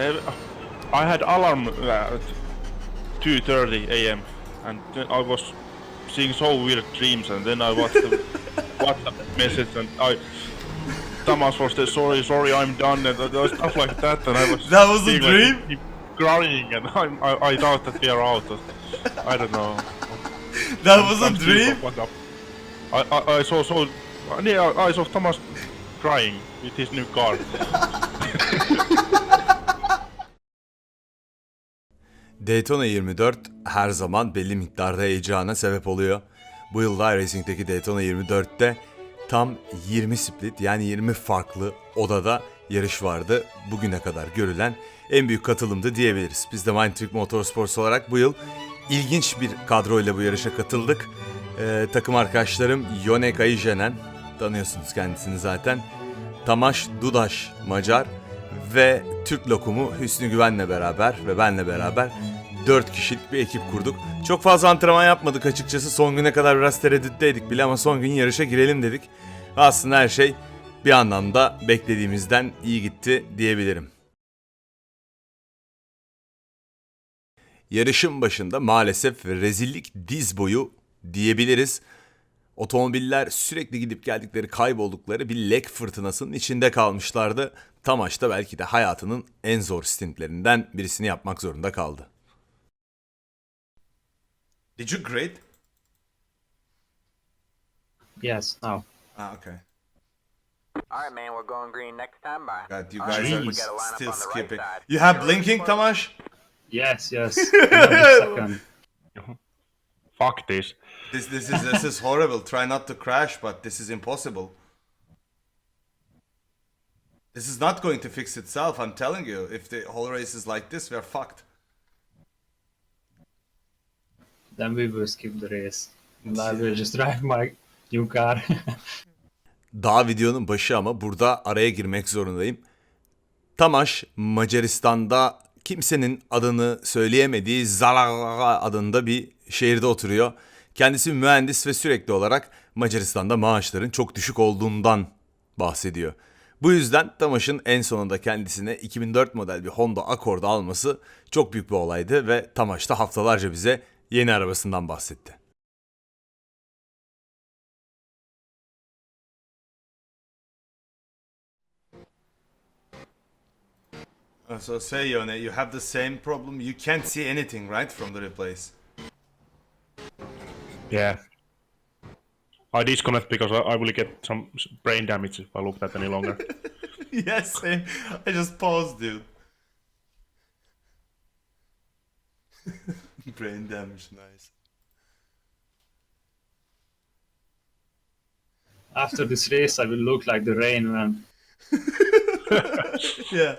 Uh, I had alarm at 2:30 a.m. and then I was seeing so weird dreams, and then I watched the WhatsApp message, and I Thomas was there, sorry, sorry, I'm done, and uh, stuff like that, and I was That was a being, like, dream? crying, and I'm, I, I thought that we are out. I don't know. That was a sleep dream? I, I, I saw so yeah, I saw Thomas crying with his new car. Daytona 24 her zaman belli miktarda heyecana sebep oluyor. Bu yıl iRacing'deki Daytona 24'te tam 20 split yani 20 farklı odada yarış vardı. Bugüne kadar görülen en büyük katılımdı diyebiliriz. Biz de Mindtrick Motorsports olarak bu yıl ilginç bir kadroyla bu yarışa katıldık. Ee, takım arkadaşlarım Yonek Ayıjenen, tanıyorsunuz kendisini zaten. Tamaş Dudaş Macar ve Türk lokumu Hüsnü Güven'le beraber ve benle beraber 4 kişilik bir ekip kurduk. Çok fazla antrenman yapmadık açıkçası. Son güne kadar biraz tereddütteydik bile ama son gün yarışa girelim dedik. Aslında her şey bir anlamda beklediğimizden iyi gitti diyebilirim. Yarışın başında maalesef rezillik diz boyu diyebiliriz. Otomobiller sürekli gidip geldikleri kayboldukları bir lek fırtınasının içinde kalmışlardı. Tamaş da belki de hayatının en zor stintlerinden birisini yapmak zorunda kaldı. Did you grade? Yes, now. Ah, okay. All right, man, we're going green next time. Bye. God, you guys right, are still on the right skipping. side. You have blinking, Tamash? Yes, yes. Fuck this. This this is this is horrible. Try not to crash, but this is impossible. This is not going to fix itself. I'm telling you. If the whole race is like this, we're fucked. Then we will skip the race. And I will just drive my new car. Daha videonun başı ama burada araya girmek zorundayım. Tamaş Macaristan'da kimsenin adını söyleyemediği Zalaga adında bir şehirde oturuyor. Kendisi mühendis ve sürekli olarak Macaristan'da maaşların çok düşük olduğundan bahsediyor. Bu yüzden Tamaş'ın en sonunda kendisine 2004 model bir Honda Accord alması çok büyük bir olaydı ve Tamaş da haftalarca bize yeni arabasından bahsetti. Uh, So say Yone, you have the same problem. You can't see anything, right, from the replays. Yeah. I disconnect because I, I will get some brain damage if I look that any longer. yes, same. I just paused, dude. Brain damage, nice. After this race, I will look like the Rain Man. Yeah.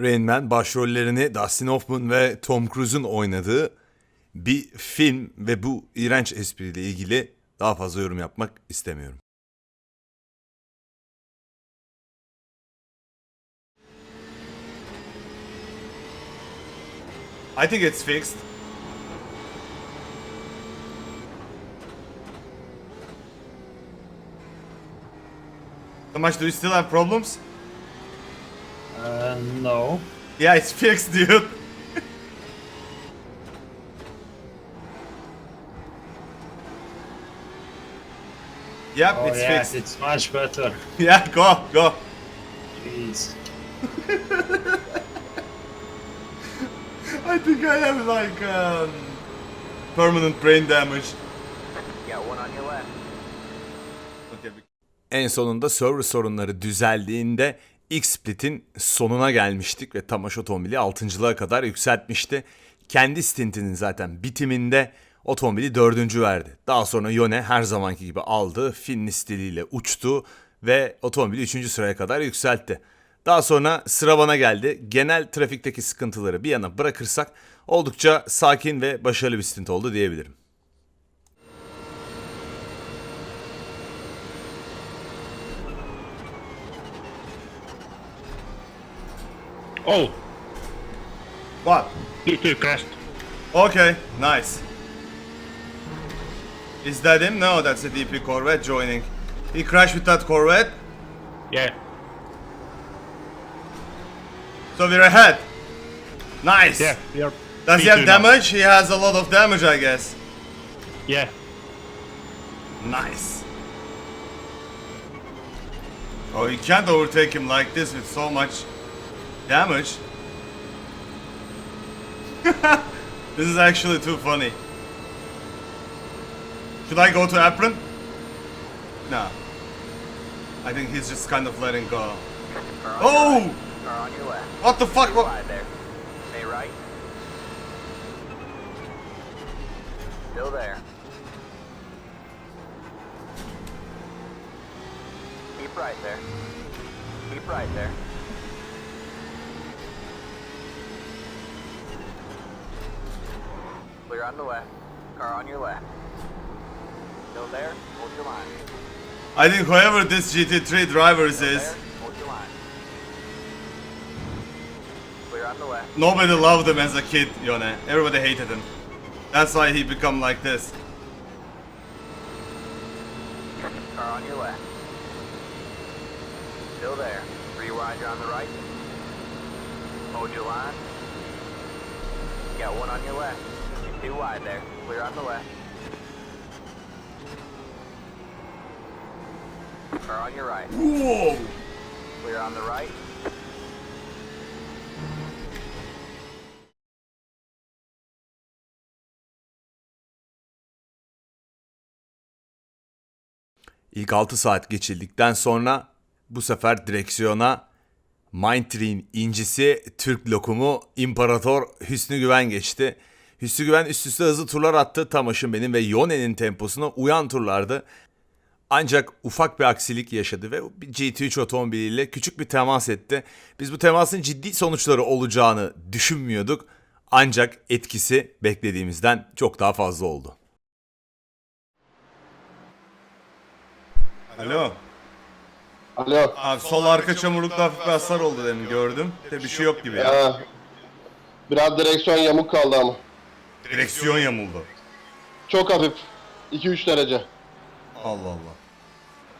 Rain Man başrollerini Dustin Hoffman ve Tom Cruise'un oynadığı bir film ve bu iğrenç espriyle ilgili daha fazla yorum yapmak istemiyorum. I think it's fixed. Tomasz, do you still have problems? Uh, no. Yeah, it's fixed, dude. Yep, Oh it's yes, fixed. it's much better. Yeah, go, go. Jeez. I think I have like um, permanent brain damage. You got one on your left. En sonunda server sorunları düzeldiğinde X-Split'in sonuna gelmiştik ve Tamaş otomobili 6.lığa kadar yükseltmişti. Kendi stintinin zaten bitiminde otomobili 4. verdi. Daha sonra Yone her zamanki gibi aldı, Finli stiliyle uçtu ve otomobili 3. sıraya kadar yükseltti. Daha sonra sıra bana geldi. Genel trafikteki sıkıntıları bir yana bırakırsak oldukça sakin ve başarılı bir stint oldu diyebilirim. oh, What? DP crashed. Okay, nice. Is that him? No, that's a DP Corvette joining. He crashed with that Corvette? Yeah. So we're ahead. Nice. Yeah, we are. Does he P2 have now. damage? He has a lot of damage, I guess. Yeah. Nice. Oh, you can't overtake him like this with so much damage. this is actually too funny. Should I go to apron? Nah. I think he's just kind of letting go. Oh! Car on your oh! left. What the fuck? What? there. Stay right. Still there. Keep right there. Keep right there. Clear on the left. Car on your left. Still there? Hold your line. I think whoever this GT3 drivers Still is, there? Hold your line. Clear on the left. nobody loved him as a kid, Yone. Everybody hated him. That's why he become like this. Car on your left. Still there. Rewind on the right. Hold your line. Got one on your left. You're too wide there. Clear on the left. Car on your right. Whoa! Clear on the right. İlk 6 saat geçildikten sonra bu sefer direksiyona Mindtrain incisi Türk lokumu İmparator Hüsnü Güven geçti. Hüsnü Güven üst üste hızlı turlar attı. Tam aşım benim ve Yone'nin temposuna uyan turlardı. Ancak ufak bir aksilik yaşadı ve bir GT3 otomobiliyle küçük bir temas etti. Biz bu temasın ciddi sonuçları olacağını düşünmüyorduk. Ancak etkisi beklediğimizden çok daha fazla oldu. Alo. Alo. Abi sol arka çamurlukta hafif bir hasar oldu demin gördüm. De bir şey yok gibi ya. Ya. Biraz direksiyon yamuk kaldı ama. Direksiyon yamuldu. Çok hafif. 2-3 derece. Allah Allah.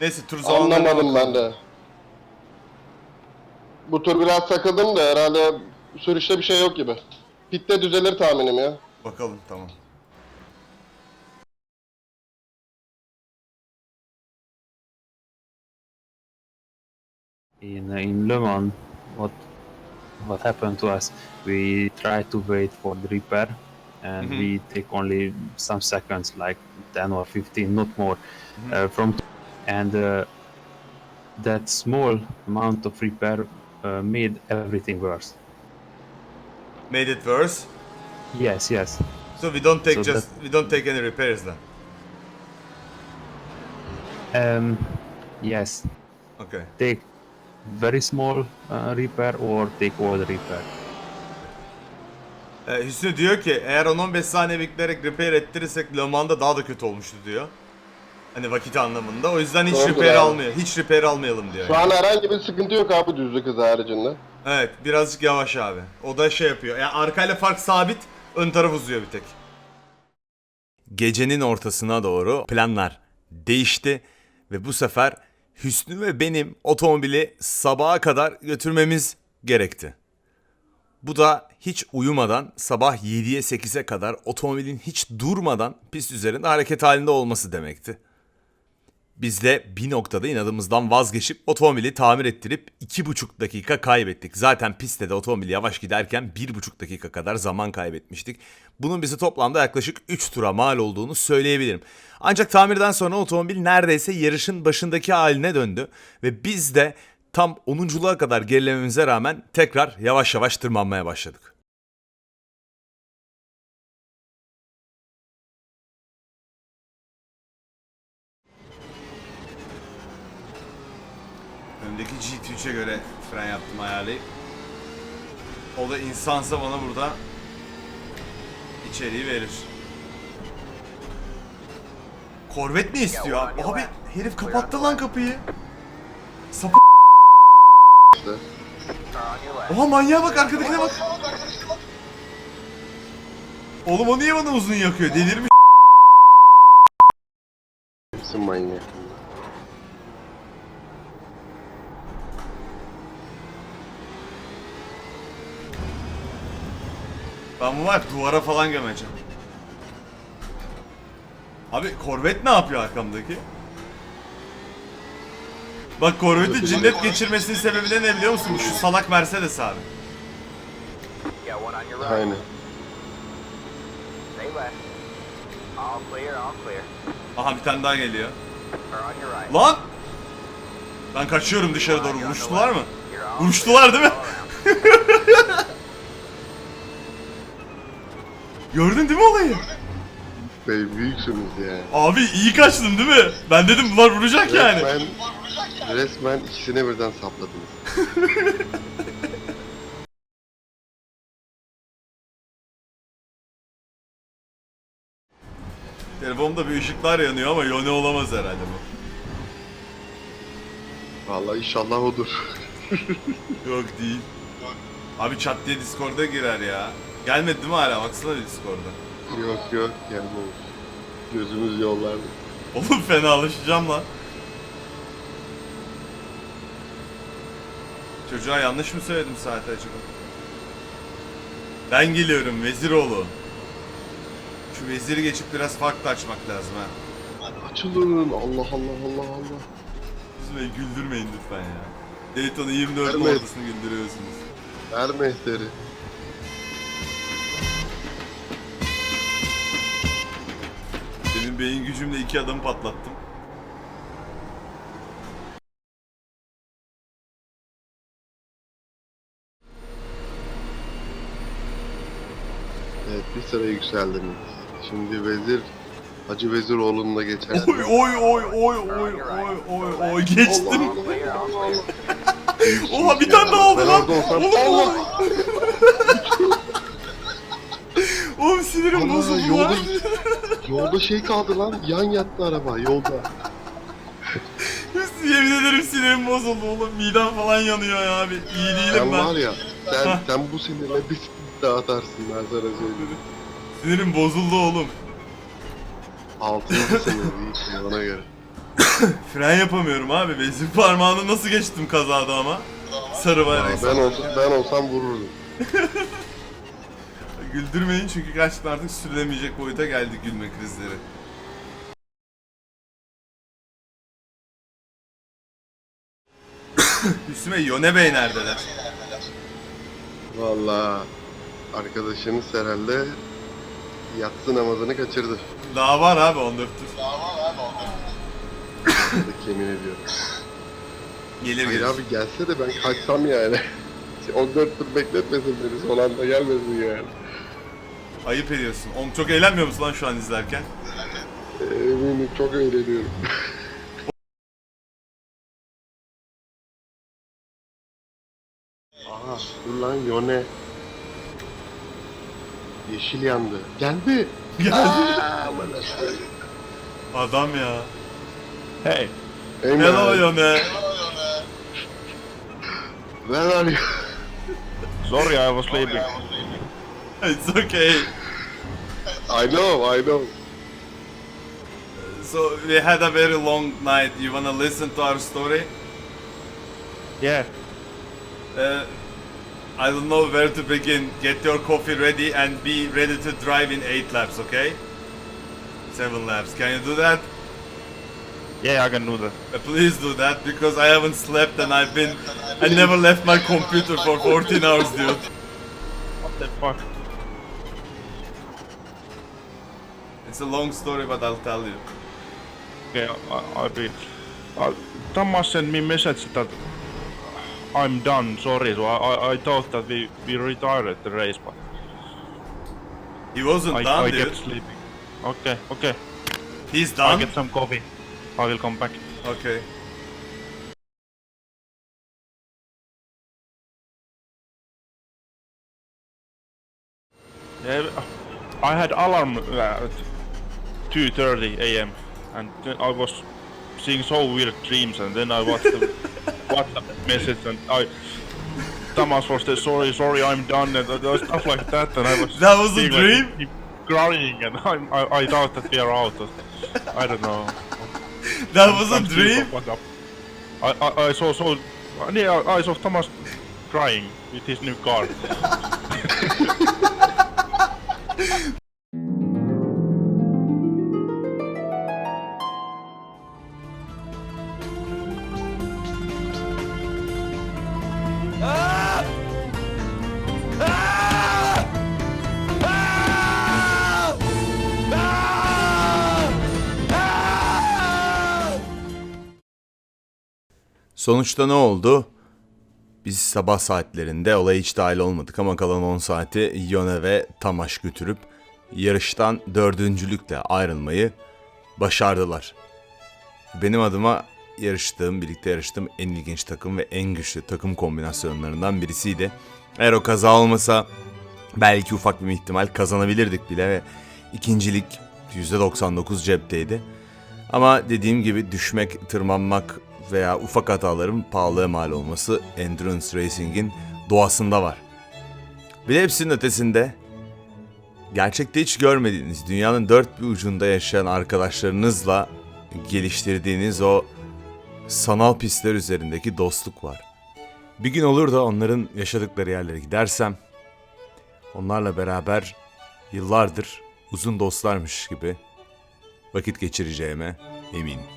Neyse tur zamanlarına Anlamadım ben de. Bu tur biraz takıldım da herhalde sürüşte bir şey yok gibi. Pitte düzelir tahminim ya. Bakalım tamam. in in Le Mans, what what happened to us? We try to wait for the repair, and we take only some seconds, like ten or fifteen, not more, uh, from and uh, that small amount of repair uh, made everything worse. Made it worse. Yes, yes. So we don't take So just we don't take any repairs then. Um, yes. Okay. Take very small uh, repair or take all the repair. Ee, Hüsnü diyor ki eğer 10-15 saniye bekleyerek repair ettirirsek Le Mans'da daha da kötü olmuştu diyor. Hani vakit anlamında. O yüzden hiç Doğrudur repair abi. almıyor. Hiç repair almayalım diyor. Şu an herhangi bir sıkıntı yok abi düzlük hızı haricinde. Evet birazcık yavaş abi. O da şey yapıyor. Yani arkayla fark sabit. Ön taraf uzuyor bir tek. Gecenin ortasına doğru planlar değişti. Ve bu sefer Hüsnü ve benim otomobili sabaha kadar götürmemiz gerekti. Bu da hiç uyumadan sabah 7'ye 8'e kadar otomobilin hiç durmadan pist üzerinde hareket halinde olması demekti. Biz de bir noktada inadımızdan vazgeçip otomobili tamir ettirip 2,5 dakika kaybettik. Zaten pistte de otomobil yavaş giderken 1,5 dakika kadar zaman kaybetmiştik. Bunun bize toplamda yaklaşık 3 tura mal olduğunu söyleyebilirim. Ancak tamirden sonra otomobil neredeyse yarışın başındaki haline döndü. Ve biz de tam 10'unculuğa kadar gerilememize rağmen tekrar yavaş yavaş tırmanmaya başladık. Öndeki GT3'e göre fren yaptım ayarlayıp. O da insansa bana burada içeriği verir. Korvet ne istiyor abi? Abi herif kapattı lan kapıyı. Sapı. Oha manyağa bak arkadakine bak. Oğlum o niye bana uzun yakıyor? Delirmiş. Hepsi manyak. Ben bu var duvara falan gömeceğim. Abi Corvette ne yapıyor arkamdaki? Bak Corvette'in cinnet geçirmesinin sebebi de ne biliyor musun? Şu salak Mercedes abi. Aynen. Aha bir tane daha geliyor. Lan! Ben kaçıyorum dışarı doğru. Vuruştular mı? Vuruştular değil mi? all around. Gördün değil mi olayı? Bey büyüksünüz ya. Abi iyi kaçtın değil mi? Ben dedim bunlar vuracak yani. Resmen, resmen ikisine birden sapladınız. Telefonumda bir ışıklar yanıyor ama yone olamaz herhalde bu. Vallahi inşallah odur. Yok değil. Abi çat diye Discord'a girer ya. Gelmedi değil mi hala? Baksana Discord'a. yok yok gelmemiş. Gözümüz yollarda. Oğlum fena alışacağım lan. Çocuğa yanlış mı söyledim saati acaba? Ben geliyorum Veziroğlu. Şu veziri geçip biraz farklı açmak lazım ha. Açılın Allah Allah Allah Allah. Üzmeyin güldürmeyin lütfen ya. Daytona 24'ün Evet. ortasını güldürüyorsunuz. Ver mehteri. Senin beyin gücümle iki adamı patlattım. Evet bir sıra yükseldiniz. Şimdi vezir Hacı Veziroğlu'nda geçer. Oy oy oy oy oy oy oy oy geçtim. Oha bir tane daha oldu lan. Oğlum, Allah! Oğlum sinirim bozuldu lan. Yolda şey kaldı lan. Yan yattı araba yolda. Yemin ederim sinirim bozuldu oğlum. Midem falan yanıyor ya abi. İyi değilim Sen ben. var ya sen, sen bu sinirle bir atarsın ben sana söyleyeyim. Sinirim bozuldu oğlum. Altıncı sinir iyisin ona göre. Fren yapamıyorum abi. Vezir parmağını nasıl geçtim kazada ama. Sarı bayrak. ben olsam, ben olsam vururdum. Güldürmeyin çünkü gerçekten artık sürülemeyecek boyuta geldik gülme krizleri. Üstüme Yone Bey neredeler? Valla arkadaşınız herhalde yatsı namazını kaçırdı. Daha var abi 14 tur. Yemin ediyorum. Gelir Hayır gelir. abi gelse de ben kaçsam yani. 14 tur bekletmesin beni son anda gelmesin yani. Ayıp ediyorsun. Oğlum çok eğlenmiyor musun lan şu an izlerken? Eminim çok eğleniyorum. Aha dur lan Yone. Yeşil yandı. Geldi. Geldi. Aa, aman Allah'ım. Adam ya. Hey, Amen. Hello Yone. Where are you? sorry, I was sleeping. It's okay. I know, I know. So we had a very long night. You wanna listen to our story? Yeah, Uh, I don't know where to begin. Get your coffee ready and be ready to drive in 8 laps, okay? 7 laps. Can you do that? yeah, I can do that. Uh, please do that because I haven't slept and I've been. I never left my computer for 14 hours, dude. What the fuck? It's a long story, but I'll tell you. Okay, I, I'll be. Uh, Thomas sent me message that I'm done. Sorry, so I, I, I thought that we we retired the race, but He wasn't I, done, I dude. kept sleeping. Okay, okay. He's done. I'll get some coffee. I will come back. Okay. Yeah, I had alarm uh, 2:30 a.m. and then I was seeing so weird dreams, and then I watched the WhatsApp message, and I Thomas was the sorry, sorry, I'm done, and uh, stuff like that, and I was That was a seeing, like, dream? crying, and I, I I thought that we are out. I don't know. That was a I'm dream? I, I I saw so yeah I saw Thomas crying with his new car. Sonuçta ne oldu? Biz sabah saatlerinde olaya hiç dahil olmadık ama kalan 10 saati Yone ve Tamaş götürüp yarıştan dördüncülükle ayrılmayı başardılar. Benim adıma yarıştığım, birlikte yarıştığım en ilginç takım ve en güçlü takım kombinasyonlarından birisiydi. Eğer o kaza olmasa belki ufak bir ihtimal kazanabilirdik bile ve ikincilik %99 cepteydi. Ama dediğim gibi düşmek, tırmanmak veya ufak hataların pahalıya mal olması Endurance Racing'in doğasında var. Bir de hepsinin ötesinde gerçekte hiç görmediğiniz, dünyanın dört bir ucunda yaşayan arkadaşlarınızla geliştirdiğiniz o sanal pistler üzerindeki dostluk var. Bir gün olur da onların yaşadıkları yerlere gidersem, onlarla beraber yıllardır uzun dostlarmış gibi vakit geçireceğime eminim.